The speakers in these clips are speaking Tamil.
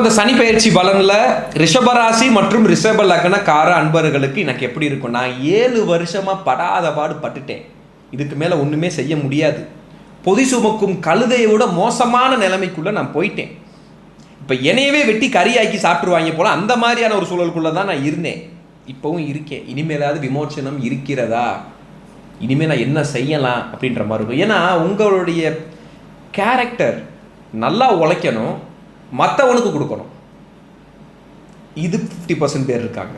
அந்த சனி பயிற்சி பலன்ல ரிஷபராசி மற்றும் ரிஷப லக்ன கார அன்பர்களுக்கு எனக்கு எப்படி இருக்கும்? நான் ஏழு வருஷமா படாத பாடு பட்டுட்டேன். இதுக்கு மேல ஒண்ணுமே செய்ய முடியாது. பொதி சுமக்கும் கழுதையை விட மோசமான நிலைமைக்குள்ள நான் போயிட்டேன். இப்ப என்னையவே வெட்டி கறியாக்கி சாப்பிட்டுருவாங்க போல அந்த மாதிரியான ஒரு சூழலுக்குள்ள தான் நான் இருந்தேன். இப்பவும் இருக்கேன். இனிமேலாவது விமோச்சனம் இருக்கிறதா? இனிமேல் நான் என்ன செய்யலாம் அப்படின்ற மாதிரி இருக்கும். ஏன்னா உங்களுடைய கேரக்டர் நல்லா உழைக்கணும். மற்றவனுக்கு கொடுக்கணும். இது ஃபிஃப்டி பர்சன்ட் பேர் இருக்காங்க.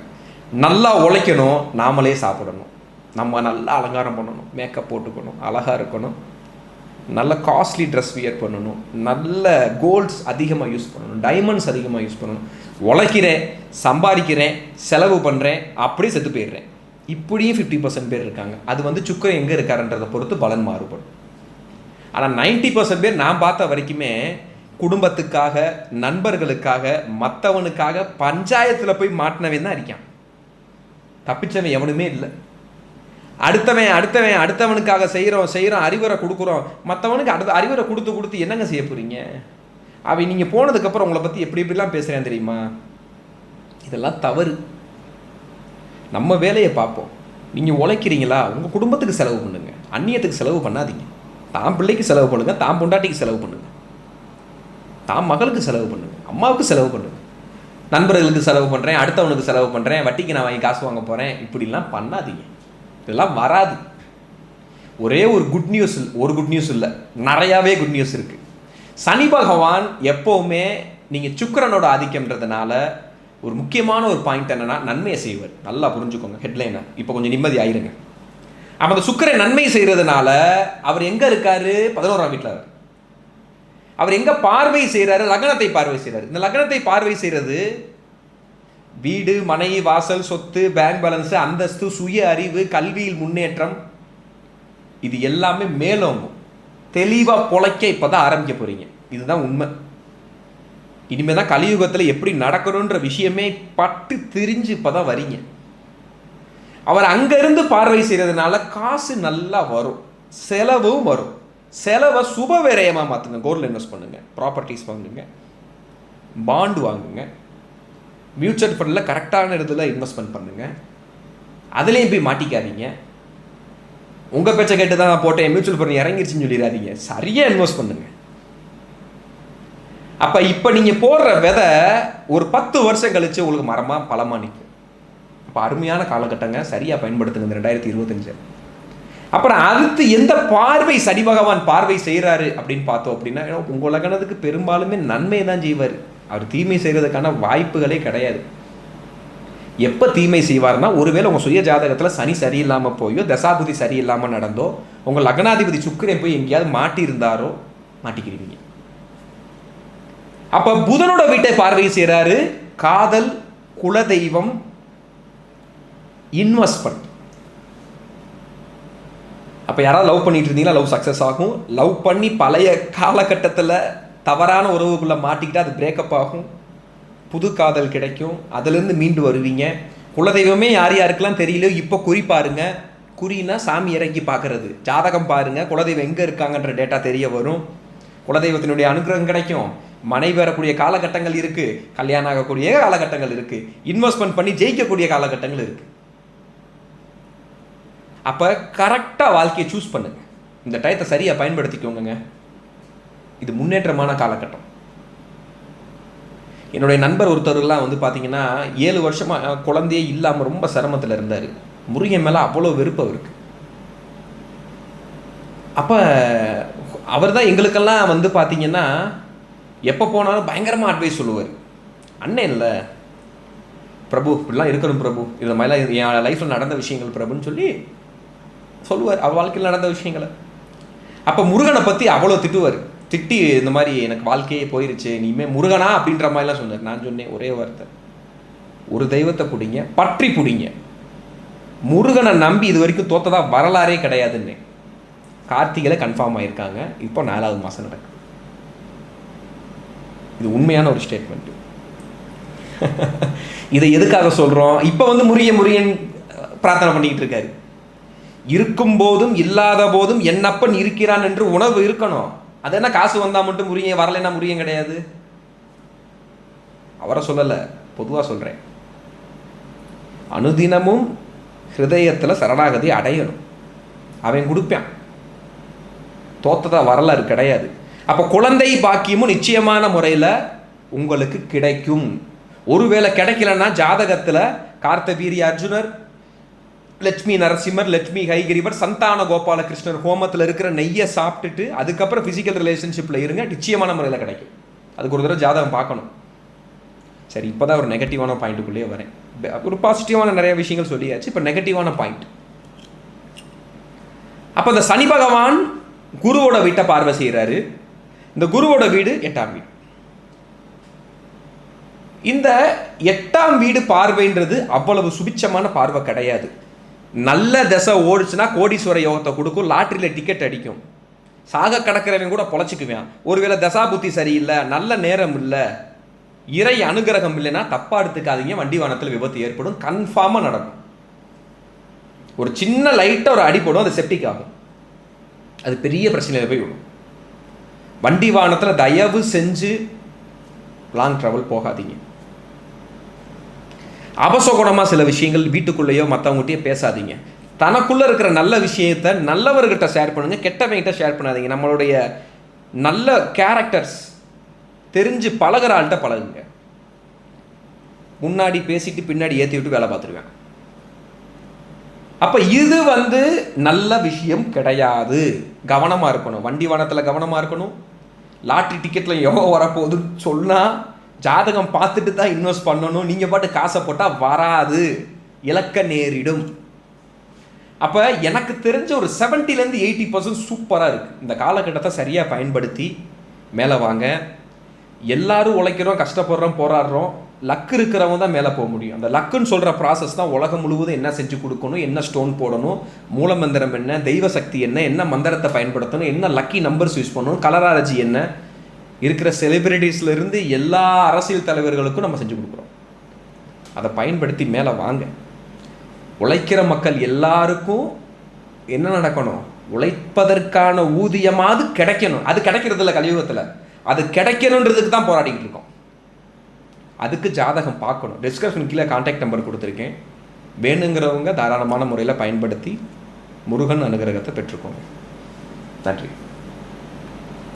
நல்லா உழைக்கணும் நாமளே சாப்பிடணும். நம்ம நல்லா அலங்காரம் பண்ணணும் மேக்கப் போட்டுக்கணும் அழகாக இருக்கணும். நல்ல காஸ்ட்லி ட்ரெஸ் வியர் பண்ணணும். நல்ல கோல்ட்ஸ் அதிகமாக யூஸ் பண்ணணும். டைமண்ட்ஸ் அதிகமாக யூஸ் பண்ணணும். உழைக்கிறேன் சம்பாதிக்கிறேன் செலவு பண்ணுறேன் அப்படியே செத்து போயிடுறேன். இப்படியும் ஃபிஃப்டி பர்சன்ட் பேர் இருக்காங்க. அது வந்து சுக்கரம் எங்கே இருக்காருன்றதை பொறுத்து பலன் மாறுபடும். ஆனால் நைன்ட்டி பர்சன்ட் பேர் நான் பார்த்த வரைக்குமே குடும்பத்துக்காக நண்பர்களுக்காக மற்றவனுக்காக பஞ்சாயத்தில் போய் மாட்டினவன் தான் இருக்கான் தப்பிச்சவன் எவனுமே இல்லை. அடுத்தவன் அடுத்தவன் அடுத்தவனுக்காக செய்கிறோம் செய்கிறோம் அறிவுரை கொடுக்குறோம். மற்றவனுக்கு அடுத்த அறிவுரை கொடுத்து கொடுத்து என்னங்க செய்ய போகிறீங்க அவன் நீங்கள் போனதுக்கப்புறம் உங்களை பற்றி எப்படி எப்படிலாம் பேசுகிறேன் தெரியுமா? இதெல்லாம் தவறு. நம்ம வேலையை பார்ப்போம். நீங்கள் உழைக்கிறீங்களா? உங்கள் குடும்பத்துக்கு செலவு பண்ணுங்கள் அந்நியத்துக்கு செலவு பண்ணாதீங்க. தான் பிள்ளைக்கு செலவு பண்ணுங்கள் தான் பொண்டாட்டிக்கு செலவு பண்ணுங்க. தான் மகளுக்கு செலவு பண்ணுங்க அம்மாவுக்கு செலவு பண்ணுங்க நண்பர்களுக்கு செலவு பண்ணுறேன் அடுத்தவனுக்கு செலவு பண்ணுறேன் வட்டிக்கு நான் வாங்கி காசு வாங்க போகிறேன் இப்படிலாம் பண்ணாதீங்க. இதெல்லாம் வராது. ஒரே ஒரு குட் நியூஸ் ஒரு குட் நியூஸ் இல்லை நிறையாவே குட் நியூஸ் இருக்குது சனி பகவான் எப்போவுமே நீங்கள் சுக்கிரனோட ஆதிக்கம்ன்றதுனால ஒரு முக்கியமான ஒரு பாயிண்ட் என்னென்னா நன்மையை செய்வார். நல்லா புரிஞ்சுக்கோங்க ஹெட்லைனை இப்போ கொஞ்சம் நிம்மதி ஆயிருங்க. அப்போ அந்த சுக்கரை நன்மை செய்கிறதுனால அவர் எங்கே இருக்காரு? பதினோராம் வீட்டில் அவர் எங்க பார்வை செய்கிறாரு லக்னத்தை பார்வை செய்கிறாரு இந்த லக்னத்தை பார்வை செய்கிறது வீடு மனை வாசல் சொத்து பேங்க் பேலன்ஸ் அந்தஸ்து சுய அறிவு கல்வியில் முன்னேற்றம். இது எல்லாமே மேலோங்கும். தெளிவாக பொழைக்க இப்போ தான் ஆரம்பிக்க போறீங்க. இதுதான் உண்மை. இனிமே தான் கலியுகத்தில் எப்படி நடக்கணுன்ற விஷயமே பட்டு திரிஞ்சு இப்போ தான் வரீங்க. அவர் அங்கேருந்து பார்வை செய்கிறதுனால காசு நல்லா வரும். செலவும் வரும். செலவை சுப விரயமாக மாற்றுங்க கோல்டில் இன்வெஸ்ட் பண்ணுங்க. ப்ராப்பர்ட்டிஸ் வாங்குங்க. பாண்டு வாங்குங்க. மியூச்சுவல் ஃபண்டில் கரெக்டான இடத்துல இன்வெஸ்ட்மெண்ட் பண்ணுங்கள் அதுலேயும் போய் மாட்டிக்காதீங்க. உங்கள் பேச்சை கேட்டு தான் போட்டேன். மியூச்சுவல் ஃபண்ட் இறங்கிருச்சுன்னு சொல்லிடாதீங்க. சரியாக இன்வெஸ்ட் பண்ணுங்க. அப்போ இப்போ நீங்கள் போடுற விதை ஒரு பத்து வருஷம் கழித்து உங்களுக்கு மரமாக பழமாக நிற்கும் அப்போ அருமையான காலகட்டங்க. சரியாக பயன்படுத்துங்க இந்த ரெண்டாயிரத்தி இருபத்தஞ்சு. அப்புறம் அடுத்து எந்த பார்வை சனி பகவான் பார்வை செய்கிறாரு அப்படின்னு பார்த்தோம் அப்படின்னா உங்கள் உலகனதுக்கு பெரும்பாலுமே நன்மை தான் செய்வார். அவர் தீமை செய்கிறதுக்கான வாய்ப்புகளே கிடையாது. எப்போ தீமை செய்வார்னா ஒருவேளை உங்கள் சுய ஜாதகத்தில் சனி சரியில்லாமல் போயோ தசாபுதி சரியில்லாமல் நடந்தோ உங்கள் லக்னாதிபதி சுக்கரன் போய் எங்கேயாவது மாட்டியிருந்தாரோ மாட்டிக்கிறீங்க அப்போ புதனோட வீட்டை பார்வை செய்கிறாரு காதல் குலதெய்வம் இன்வெஸ்ட்மெண்ட் அப்போ யாராவது லவ் பண்ணிட்டு இருந்தீங்கன்னா லவ் சக்ஸஸ் ஆகும். லவ் பண்ணி பழைய காலகட்டத்தில் தவறான உறவுக்குள்ளே மாட்டிக்கிட்டால் அது பிரேக்கப் ஆகும். புது காதல் கிடைக்கும். அதுலேருந்து மீண்டு வருவீங்க. குலதெய்வமே யார் யாருக்கெல்லாம் தெரியல இப்போ குறி பாருங்க. குறினா சாமி இறங்கி பார்க்கறது ஜாதகம் பாருங்க. குலதெய்வம் எங்கே இருக்காங்கன்ற டேட்டா தெரிய வரும். குலதெய்வத்தினுடைய அனுகிரகம் கிடைக்கும். மனைவி வரக்கூடிய காலகட்டங்கள் இருக்குது கல்யாணம் ஆகக்கூடிய காலகட்டங்கள் இருக்குது இன்வெஸ்ட்மெண்ட் பண்ணி ஜெயிக்கக்கூடிய காலகட்டங்கள் இருக்குது அப்போ கரெக்டாக வாழ்க்கையை சூஸ் பண்ணுங்க. இந்த டயத்தை சரியாக பயன்படுத்திக்கோங்க இது முன்னேற்றமான காலகட்டம். என்னுடைய நண்பர் ஒருத்தர்லாம் வந்து பார்த்தீங்கன்னா ஏழு வருஷமாக குழந்தையே இல்லாமல் ரொம்ப சிரமத்தில் இருந்தார். முருகன் மேலே அவ்வளோ விருப்பம் இருக்குது அப்போ அவர் தான் எங்களுக்கெல்லாம் வந்து பார்த்தீங்கன்னா எப்போ போனாலும் பயங்கரமாக அட்வைஸ் சொல்லுவார். அண்ணன் இல்லை. பிரபு இப்படிலாம் இருக்கணும் பிரபு. இந்த மாதிரிலாம் என் லைஃப்பில் நடந்த விஷயங்கள் பிரபுன்னு சொல்லி சொல்லுவார் அவர் வாழ்க்கையில் நடந்த விஷயங்களை. அப்போ முருகனை பற்றி அவ்வளோ திட்டுவார். திட்டி இந்த மாதிரி எனக்கு வாழ்க்கையே போயிருச்சு இனிமேல் முருகனா அப்படின்ற மாதிரிலாம் சொன்னார். நான் சொன்னேன் ஒரே வார்த்தை. ஒரு தெய்வத்தை பிடிங்க பற்றி பிடிங்க. முருகனை நம்பி இது வரைக்கும் தோத்ததா வரலாறே கிடையாதுன்னு. கார்த்திகையில் கன்ஃபார்ம் ஆகியிருக்காங்க இப்போ நாலாவது மாதம் நடக்கும் இது உண்மையான ஒரு ஸ்டேட்மெண்ட் இதை எதுக்காக சொல்கிறோம் இப்போ வந்து முருகன் முருகன் பிரார்த்தனை பண்ணிக்கிட்டு இருக்காரு. இருக்கும் போதும் இல்லாத போதும் என்னப்பன் இருக்கிறான் என்று உணவு இருக்கணும். அது என்ன காசு வந்தால் மட்டும் முறிய வரலைன்னா முறியன் கிடையாது. அவரை சொல்லலை பொதுவாக சொல்கிறேன் அனுதினமும் ஹிருதயத்தில் சரணாகதி அடையணும். அவன் கொடுப்பான். தோத்ததா வரலாறு கிடையாது. அப்போ குழந்தை பாக்கியமும் நிச்சயமான முறையில் உங்களுக்கு கிடைக்கும். ஒருவேளை கிடைக்கலன்னா ஜாதகத்தில் கார்த்தவீரிய அர்ஜுனர் லட்சுமி நரசிம்மர் லட்சுமி ஹைகிரிவர் சந்தான கோபாலகிருஷ்ணர் ஹோமத்தில் இருக்கிற நெய்யை சாப்பிட்டுட்டு அதுக்கப்புறம் ஃபிசிக்கல் ரிலேஷன்ஷிப்பில் இருங்க நிச்சயமான முறையில் கிடைக்கும். அதுக்கு ஒரு தடவை ஜாதகம் பார்க்கணும். சரி இப்போ தான் ஒரு நெகட்டிவான பாயிண்ட்டுக்குள்ளேயே வரேன். ஒரு பாசிட்டிவான நிறைய விஷயங்கள் சொல்லியாச்சு. இப்போ நெகட்டிவான பாயிண்ட் அப்போ இந்த சனி பகவான் குருவோட வீட்டை பார்வை செய்கிறாரு இந்த குருவோட வீடு எட்டாம் வீடு. இந்த எட்டாம் வீடு பார்வைன்றது அவ்வளவு சுபிச்சமான பார்வை கிடையாது. நல்ல தசை ஓடிச்சுன்னா கோடீஸ்வர யோகத்தை கொடுக்கும் லாட்டரியில் டிக்கெட் அடிக்கும். சாக கடக்கிறவன் கூட பொழைச்சிக்குவேன். ஒருவேளை தசா புத்தி சரியில்லை நல்ல நேரம் இல்லை இறை அனுகிரகம் இல்லைன்னா தப்பாக எடுத்துக்காதீங்க வண்டி வாகனத்தில் விபத்து ஏற்படும் கன்ஃபார்மாக நடக்கும். ஒரு சின்ன லைட்டாக ஒரு அடி போடும் அது செப்டிக் ஆகும். அது பெரிய பிரச்சனையில் போய் விடும் வண்டி வாகனத்தில் தயவு செஞ்சு லாங் ட்ராவல் போகாதீங்க. அபசகுணமாக சில விஷயங்கள் வீட்டுக்குள்ளேயோ மற்றவங்ககிட்டயோ பேசாதீங்க. தனக்குள்ளே இருக்கிற நல்ல விஷயத்த நல்லவர்கிட்ட ஷேர் பண்ணுங்கள் கெட்டவங்கிட்ட ஷேர் பண்ணாதீங்க. நம்மளுடைய நல்ல கேரக்டர்ஸ் தெரிஞ்சு பழகிற ஆள்கிட்ட பழகுங்க. முன்னாடி பேசிட்டு பின்னாடி ஏற்றி விட்டு வேலை பார்த்துருவேன். அப்போ இது வந்து நல்ல விஷயம் கிடையாது. கவனமாக இருக்கணும். வண்டி வானத்தில் கவனமாக இருக்கணும். லாட்ரி டிக்கெட்டில் எவ்வளோ வரப்போகுதுன்னு சொன்னால் ஜாதகம் பார்த்துட்டு தான் இன்வெஸ்ட் பண்ணணும். நீங்கள் பாட்டு காசை போட்டால் வராது. இலக்க நேரிடும். அப்போ எனக்கு தெரிஞ்ச ஒரு செவன்ட்டிலேருந்து எயிட்டி பர்சன்ட் சூப்பராக இருக்குது இந்த காலகட்டத்தை சரியாக பயன்படுத்தி மேலே வாங்க. எல்லாரும் உழைக்கிறோம் கஷ்டப்படுறோம் போராடுறோம். லக்கு இருக்கிறவங்க தான் மேலே போக முடியும். அந்த லக்குன்னு சொல்கிற ப்ராசஸ் தான் உலகம் முழுவதும் என்ன செஞ்சு கொடுக்கணும் என்ன ஸ்டோன் போடணும் மூலமந்திரம் என்ன தெய்வ சக்தி என்ன என்ன மந்திரத்தை பயன்படுத்தணும் என்ன லக்கி நம்பர்ஸ் யூஸ் பண்ணணும் கலராலஜி என்ன இருக்கிற செலிபிரிட்டிஸ்லேருந்து எல்லா அரசியல் தலைவர்களுக்கும் நம்ம செஞ்சு கொடுக்குறோம். அதை பயன்படுத்தி மேலே வாங்க. உழைக்கிற மக்கள் எல்லாருக்கும் என்ன நடக்கணும்? உழைப்பதற்கான ஊதியமாவது கிடைக்கணும். அது கிடைக்கிறது இல்லை கலியுகத்தில். அது கிடைக்கணுன்றதுக்கு தான் போராடிக்கிட்டு இருக்கோம். அதுக்கு ஜாதகம் பார்க்கணும். டிஸ்கிரிப்ஷன் கீழே கான்டாக்ட் நம்பர் கொடுத்துருக்கேன். வேணுங்கிறவங்க தாராளமான முறையில் பயன்படுத்தி முருகன் அனுகிரகத்தை பெற்றுக்கோங்க. நன்றி.